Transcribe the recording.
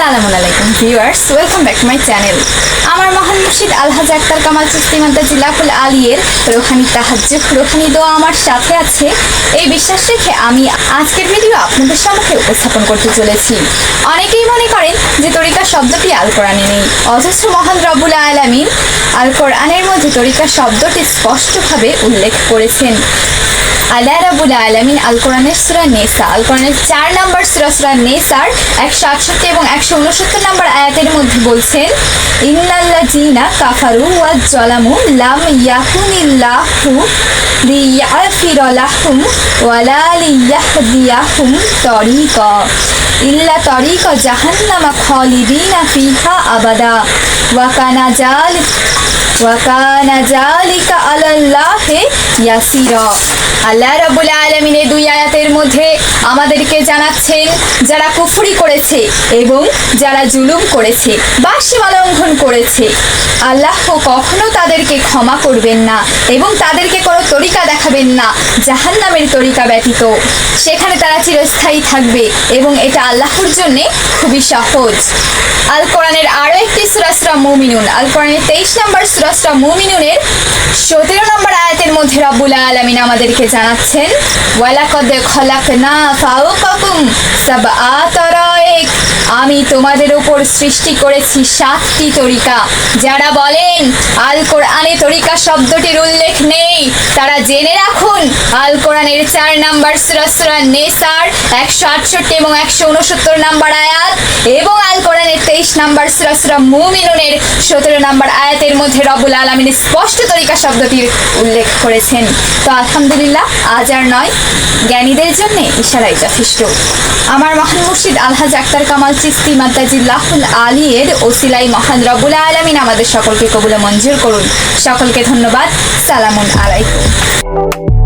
আসসালামু আলাইকুম viewers welcome back to my channel আমার মহান মুর্শিদ আলহাজ আক্তার কামাল চিস্তি মাদ্দা জিলাফুল আলিয়ের রোহানি তাহাজ্জুদ রোহানি দোয়া আমার সাথে আছে। এই বিশ্বাস রেখে আমি আজকের ভিডিও আপনাদের সম্মুখে উপস্থাপন করতে চলেছি। অনেকেই মনে করেন যে তরিকা শব্দটি আল কোরআনে নেই। অথচ মহান রব্বুল আলামিন আল কোরআনের মধ্যে তরিকা শব্দটি স্পষ্টভাবে উল্লেখ করেছেন। আল্লাহ রাবুল আলমিন আল কোরআনের সুরা নেসা আল কোরআনের চার নম্বর সুরা সুরা নেসার একশো আটষট্টি এবং একশো উনসত্তর নম্বর আয়াতের মধ্যে বলছেন, ইন্নাল্লা জিনা কাফারু ওয়া জলামু লাম ইয়াকুনিল্লাহু লিয়াগফির লাহুম ওয়ালা লিয়াহদিয়াহুম তরিকা। ইল্লা তরিকা জাহান্নামা খালিদিনা ফিহা আবাদা। ওয়া কানা জালিক ওয়াকানা জালিকা আলাল্লাহে ইয়াসিরা। আল্লাহ রাব্বুল আলামিনের দুই আয়াতের মধ্যে আমাদেরকে জানাচ্ছেন, যারা কুফরি করেছে এবং যারা জুলুম করেছে বা সীমা লঙ্ঘন করেছে, আল্লাহ কখনো তাদেরকে ক্ষমা করবেন না এবং তাদেরকে কোনো তরিকা দেখাবেন না, জাহান্নামের তরিকা ব্যতীত। সেখানে তারা চিরস্থায়ী থাকবে এবং এটা আল্লাহর জন্যে খুবই সহজ। আল কোরআনের আরও একটি সুরাসরা মুমিনুন। আল কোরআনের তেইশ নম্বর সুরাসরা মুমিনুনের সতেরো নম্বর আয়াতের মধ্যে রাবুল আলমিন আমাদেরকে জানাচ্ছেন ওয়ালাকদ খলাক না ফাউকাকুম সাব আতরায়েক আমি তোমাদের উপর সৃষ্টি করেছি সাতটি তরিকা। যারা বলেন আল কোরআনে তরিকা শব্দটির উল্লেখ নেই, তারা জেনে রাখুন আল কোরআনের চার নাম্বার সুরাসুরা নেসার, একশো আটষট্টি এবং একশো উনসত্তর নাম্বার আয়াত এবং আল কোরআনের তেইশ নাম্বার সুরাসুরা মুমিনুনের সতেরো নাম্বার আয়াতের মধ্যে রবুল আলমিন স্পষ্ট তরিকা শব্দটির উল্লেখ করেছেন। তো আলহামদুলিল্লাহ, আজ আর নয়। জ্ঞানীদের জন্য ইশারাই যথেষ্ট। আমার মহান মুর্শিদ আলহাজ আক্তার কামাল চিস্তি মাদ্দাজিল্লাহুল আলিয়ের ওসিলাই মহান রবুল আলমিন আমাদের সকলকে কবুলে মঞ্জুর করুন। সকলকে ধন্যবাদ। সালামুন আলাইকুম।